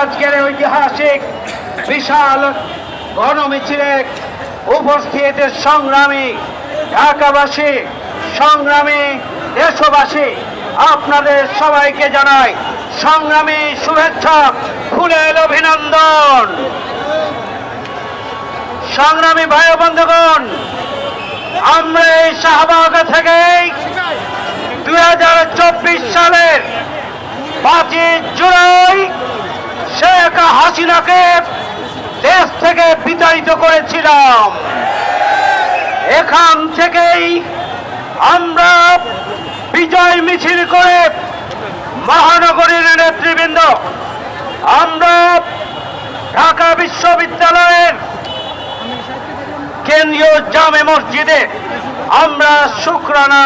আজকের ঐতিহাসিক বিশাল গণমিছিলে উপস্থিত সংগ্রামী ঢাকাবাসী, সংগ্রামী দেশবাসী, আপনাদের সবাইকে জানাই সংগ্রামী শুভেচ্ছা ফুলের অভিনন্দন। সংগ্রামী ভাই বন্ধুগণ, আমরা এই শাহবাগ থেকেই দুই সালের পাঁচই জুলাই শেখ হাসিনাকে দেশ থেকে বিতাড়িত করেছিলাম। এখান থেকেই আমরা বিজয় মিছিল করে মহানগরীর নেতৃবৃন্দ, আমরা ঢাকা বিশ্ববিদ্যালয়ের কেন্দ্রীয় জামে মসজিদে আমরা শুক্রানা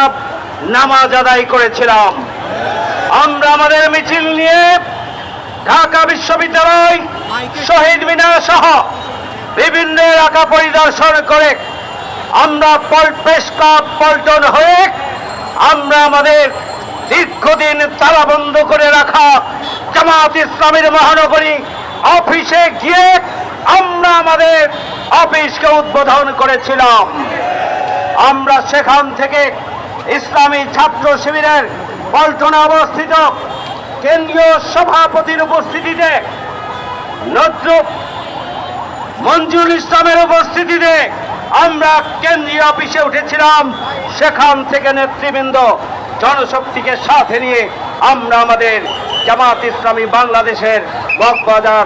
নামাজ আদায় করেছিলাম। আমরা আমাদের মিছিল নিয়ে ঢাকা বিশ্ববিদ্যালয় শহীদ মিনার সহ বিভিন্ন এলাকা পরিদর্শন করে আমরা ক্লাব পল্টন হয়ে আমরা আমাদের দীর্ঘদিন তালাবন্ধ করে রাখা জামাত ইসলামের মহানগরী অফিসে গিয়ে আমরা আমাদের অফিসকে উদ্বোধন করেছিলাম। আমরা সেখান থেকে ইসলামী ছাত্র শিবিরের পল্টনে অবস্থিত কেন্দ্রীয় সভাপতির উপস্থিতিতে নজরুল মঞ্জুর ইসলামের উপস্থিতিতে আমরা কেন্দ্রীয় অফিসে উঠেছিলাম। সেখান থেকে নেতৃবৃন্দ জনশক্তিকে সাথে নিয়ে আমরা আমাদের জামাত ইসলামী বাংলাদেশের মগবাজার,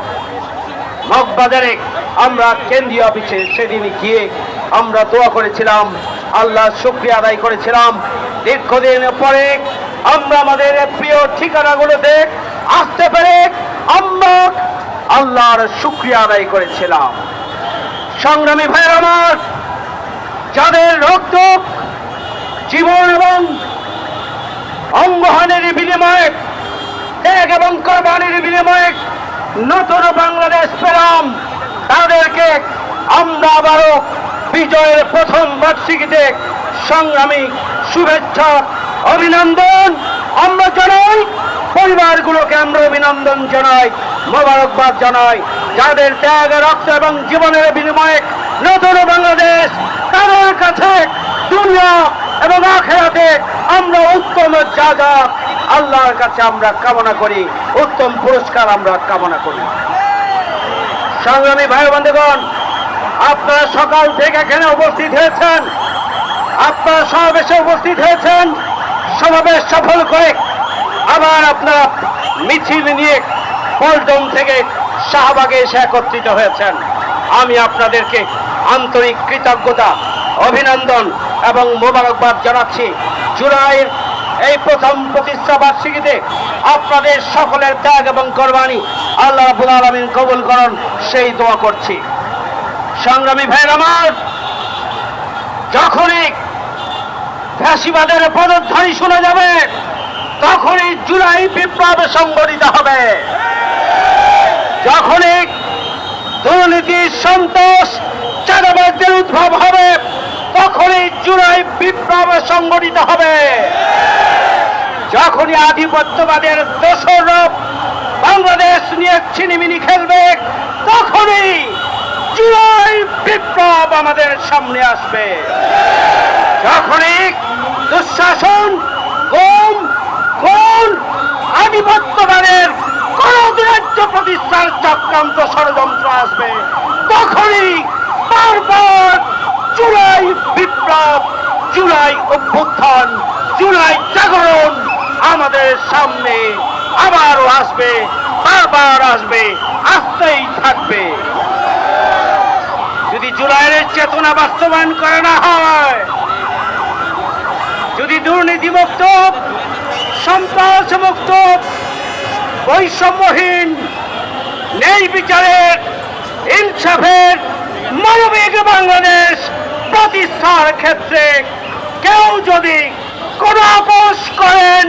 মগবাজারে আমরা কেন্দ্রীয় অফিসে সেদিন গিয়ে আমরা দোয়া করেছিলাম, আল্লাহ শুক্রিয়া আদায় করেছিলাম। দীর্ঘদিন পরে আমরা আমাদের প্রিয় ঠিকানাগুলোতে আসতে পেরে আমরা আল্লাহর শুক্রিয়া আদায় করেছিলাম। সংগ্রামী ভাইয়ের আমার, যাদের রক্ত, জীবন এবং অঙ্গহানের বিনিময়ে, ত্যাগ এবং কোরবানির বিনিময়ে নতুন বাংলাদেশ পেলাম, তাদেরকে আমরা আবারও বিজয়ের প্রথম বার্ষিকীতে সংগ্রামী শুভেচ্ছা অভিনন্দন। আমরা জানাই, পরিবারগুলোকে আমরা অভিনন্দন জানাই, মোবারকবাদ জানাই। যাদের ত্যাগ, রক্ত এবং জীবনের বিনিময়ে নতুন বাংলাদেশ তাদের কাছে দুনিয়া এবং আখেরাতে আমরা উত্তম যা যা আল্লাহর কাছে আমরা কামনা করি, উত্তম পুরস্কার আমরা কামনা করি। সংগ্রামী ভাই বন্ধুগণ, আপনারা সকাল থেকে এখানে উপস্থিত হয়েছেন। আপনারা সমাবেশে উপস্থিত হয়েছেন। সমাবেশ সফল করে আবার আপনারা মিছিল নিয়ে পল্টন থেকে শাহবাগে এসে একত্রিত হয়েছেন। আমি আপনাদেরকে আন্তরিক কৃতজ্ঞতা, অভিনন্দন এবং মোবারকবাদ জানাচ্ছি। জুলাইয়ের এই প্রথম প্রতিষ্ঠা বার্ষিকীতে আপনাদের সকলের ত্যাগ এবং কোরবানি আল্লাহ রাবুল আলমিন কবুল করুন, সেই দোয়া করছি। সংগ্রামী ভাইয়ের আমার, যখনই ফ্যাসিবাদের পদধ্বনি শোনা যাবে। তখনই জুলাই বিপ্লব সংগঠিত হবে। যখনই দুর্নীতি, সন্তোষ, চাঁদাবাজদের উদ্ভব হবে, তখনই জুলাই বিপ্লব সংগঠিত হবে। যখনই আধিপত্যবাদের দোষরূপ বাংলাদেশ নিয়ে ছিনিমিনি খেলবে, তখনই জুলাই বিপ্লব আমাদের সামনে আসবে। যখনই দুঃশাসন কম কোন আধিপত্যবাদের কোন রাজ্য প্রতিষ্ঠার চক্রান্ত ষড়যন্ত্র আসবে। তখনই বারবার জুলাই বিপ্লব, জুলাই অভ্যুত্থান, জুলাই জাগরণ আমাদের সামনে আবারও আসবে, বারবার আসবে, আসতেই থাকবে। যদি জুলাইয়ের চেতনা বাস্তবায়ন করা না হয় যদি দুর্নীতিমুক্ত সন্ত্রাসমুক্ত বৈষম্যহীন, ন্যায় বিচারের ইনসাফের মানবিক বাংলাদেশ প্রতিষ্ঠার ক্ষেত্রে কেউ যদি কোনো আপোষ করেন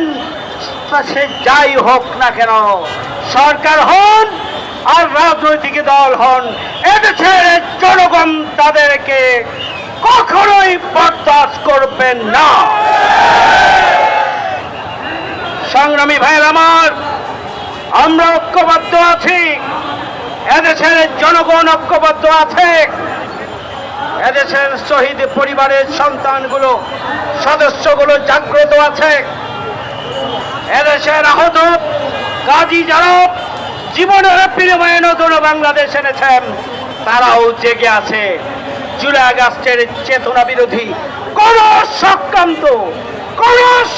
সে যাই হোক না কেন, সরকার হন আর রাজনৈতিক দল হন এদেশের জনগণ তাদেরকে কখনোই বরদাস্ত করবেন না। সংগ্রামী ভাইয়ের আমার, আমরা ঐক্যবদ্ধ আছি। এদেশের জনগণ ঐক্যবদ্ধ আছে। এদেশের শহীদ পরিবারের সন্তানগুলো, সদস্যগুলো জাগ্রত আছে। এদেশের আহত কাজী যারা জীবনের বিনিময়ে নতুন বাংলাদেশ এনেছেন, তারাও জেগে আছে। জুলাই আগস্টের চেতনা বিরোধী কোন সক্রান্ত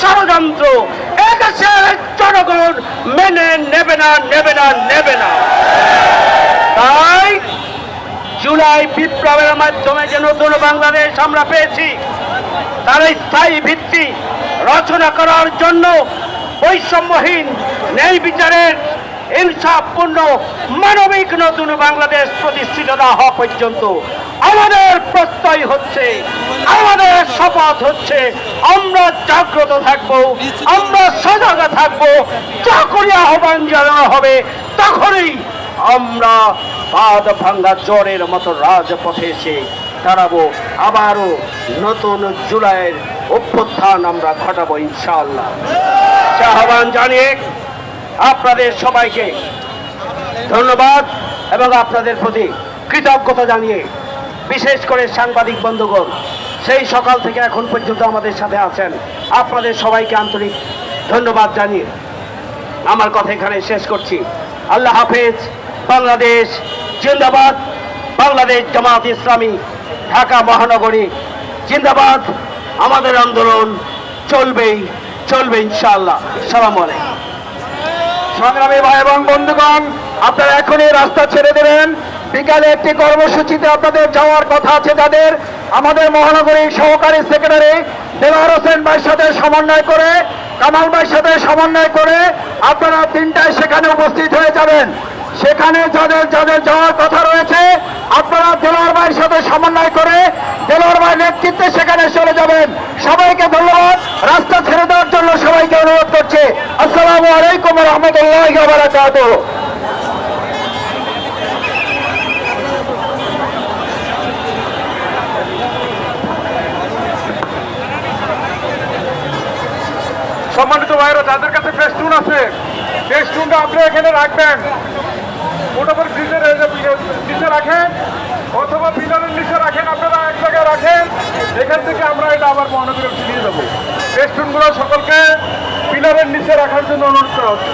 ষড়যন্ত্র এদেশের জনগণ মেনে নেবে না নেবে না নেবে না। তাই জুলাই বিপ্লবের মাধ্যমে যে নতুন বাংলাদেশ আমরা পেয়েছি, তার স্থায়ী ভিত্তি রচনা করার জন্য বৈষম্যহীন, ন্যায় বিচারের, ইনসাফপূর্ণ, মানবিক নতুন বাংলাদেশ প্রতিষ্ঠিত না হওয়া পর্যন্ত আমাদের প্রত্যয় হচ্ছে, আমাদের শপথ হচ্ছে, আমরা জাগ্রত থাকব, আমরা সজাগ থাকব, যখনই আহ্বান জানানো হবে, তখনই আমরা বাদ ভাঙ্গা জ্বরের মতো রাজপথে এসে দাঁড়াবো। আবারও নতুন জুলাইয়ের অভ্যুত্থান আমরা ঘটাবো ইনশাআল্লাহ। আহ্বান জানিয়ে আপনাদের সবাইকে ধন্যবাদ এবং আপনাদের প্রতি কৃতজ্ঞতা জানিয়ে বিশেষ করে সাংবাদিক বন্ধুগণ, সেই সকাল থেকে এখন পর্যন্ত আমাদের সাথে আছেন আপনাদের সবাইকে আন্তরিক ধন্যবাদ জানিয়ে আমার কথা এখানে শেষ করছি। আল্লাহ হাফেজ, বাংলাদেশ জিন্দাবাদ, বাংলাদেশ জামাত ইসলামী, ঢাকা মহানগরী জিন্দাবাদ। আমাদের আন্দোলন চলবেই, চলবে ইনশাআল্লাহ। সালাম আলাইকুম। সংগ্রামী ভাই এবং বন্ধুগণ, আপনারা এখনই রাস্তা ছেড়ে দেবেন। বিকালে একটি কর্মসূচিতে আপনাদের যাওয়ার কথা আছে তাদের আমাদের মহানগরীর সহকারী সেক্রেটারি দেলোয়ার হোসেন ভাইয়ের সাথে সমন্বয় করে, কামাল ভাইয়ের সাথে সমন্বয় করে আপনারা তিনটায় সেখানে উপস্থিত হয়ে যাবেন। সেখানে যাদের যাদের যাওয়ার কথা রয়েছে, আপনারা দেলোয়ার ভাইয়ের সাথে সমন্বয় করে দেলোয়ার ভাইয়ের নেতৃত্বে সেখানে চলে যাবেন। সবাইকে ধন্যবাদ। রাস্তা ছেড়ে দেওয়ার জন্য সবাইকে অনুরোধ করছে। আসসালামু আলাইকুম রহমতুল্লাহ সম্মানিত ভাইরা তাদের কাছে ফেস্টুন আছে ফেস্টুনটা আপনি এখানে রাখবেন। মোটামুটি ফ্রিজের নিচে রাখেন, অথবা পিলারের নিচে রাখেন, আপনারা এক জায়গায় রাখেন। এখান থেকে আমরা এটা আবার মহানগরে নিয়ে যাব ফেস্টুনগুলো সকলকে পিলারের নিচে রাখার জন্য অনুরোধ করা হচ্ছে।